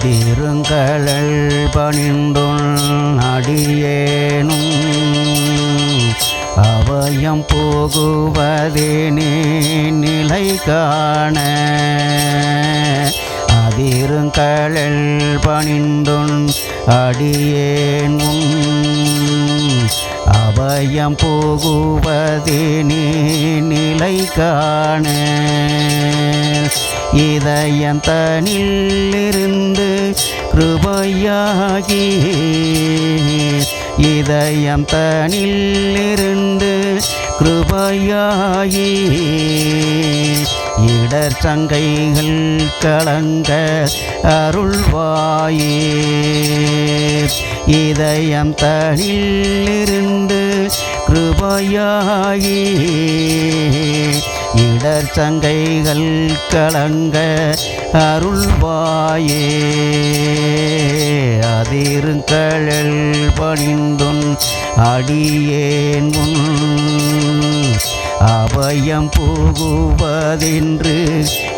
அதிருங்களல் பணிந்துள் அடியேனும் அவயம் போகுவதேனே நிலை காண அதிருங்களல் பணிந்துள் அடியேனும் உன் அபயம் போகுவதேனே நிலை காண இதயம் தனிலிருந்து கிருபையாகி இதயம் தனிலிருந்து கிருபையாகி இடர் சங்கைகள் கலங்க அருள்வாயே. இதயம் தனிலிருந்து கிருபையாகி இடர் சங்கைகள் கலங்க அருள்வாயே. அதிருங்கழல் பணிந்துன் அடியேன் முன் அபயம் புகுவதென்று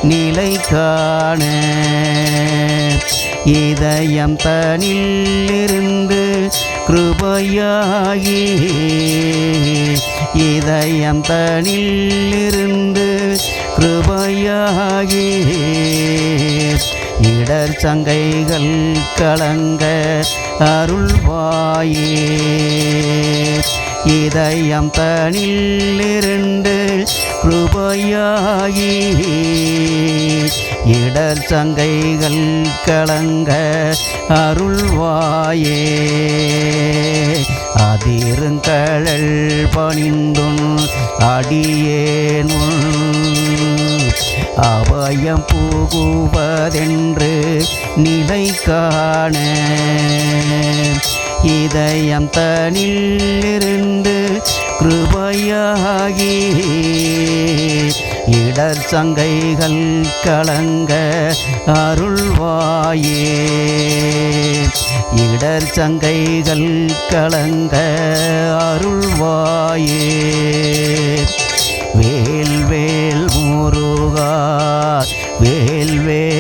நிலை காண. இதயம் தனில் இருந்து கிருபையாகி இதயம் தனிலிருந்து கிருபையாகி இடர் சங்கைகள் கலங்க அருள்வாயே. இதயம் தனிலிருந்து கிருபையாகி இடர் சங்கைகள் கலங்க அருள்வாயே. அதிருந்தழல் பணிந்தும் அடியேன் அபயம் புகுவதென்று நிலை காண. இதயம் தனிலிருந்து கிருபையாகி இடர் சங்கைகள் கலங்க அருள்வாயே. இடர் சங்கைகள் கலங்க அருள்வாயே. வேல் வேல் முருகா வேல் வேல்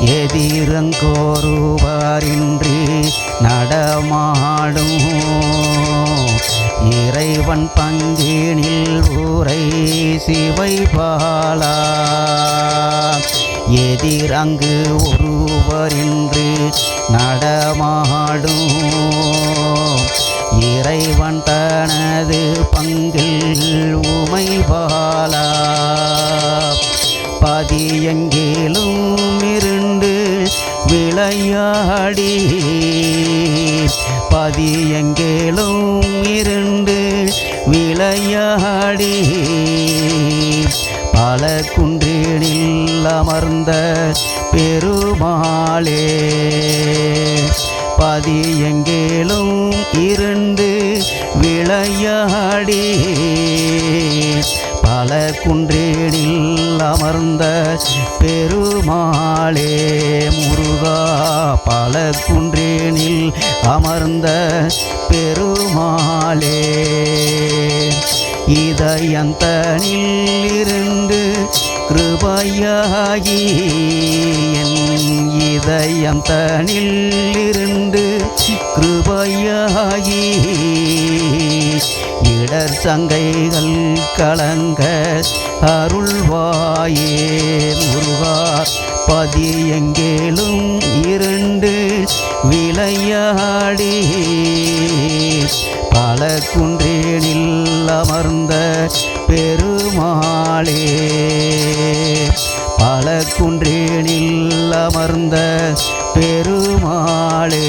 எதிரங்கோருவாரின்றி நடமாடும். இறைவன் பங்கினில் ஊரை சிவை பாலா. எதிரங்கு ஒருவரின்றி நடமாடும். இறைவன் தனது பங்கில் விளையாடி. பதியெங்கிலும் இருந்து விளையாடி. பல குன்றினில் அமர்ந்த பெருமாளே பதி எங்கேலும் இருந்து விளையாடி. பல குன்றேடில் அமர்ந்த பெருமாளே முருகா பல குன்றேனில் அமர்ந்த பெருமாளே. இதயந்தனில் இருந்து கிருபையாகி என் இதயம் தனில் இருந்து கிருபையாகி சங்கைகள் கலங்க அருள்வாயே முருகா. பதி எங்கேலும் இரண்டு விளையாடி. பல குன்றேனில் அமர்ந்த பெருமாளே. பல குன்றேனில் அமர்ந்த பெருமாளே.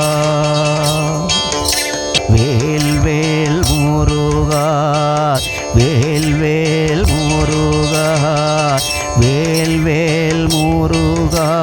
முருகா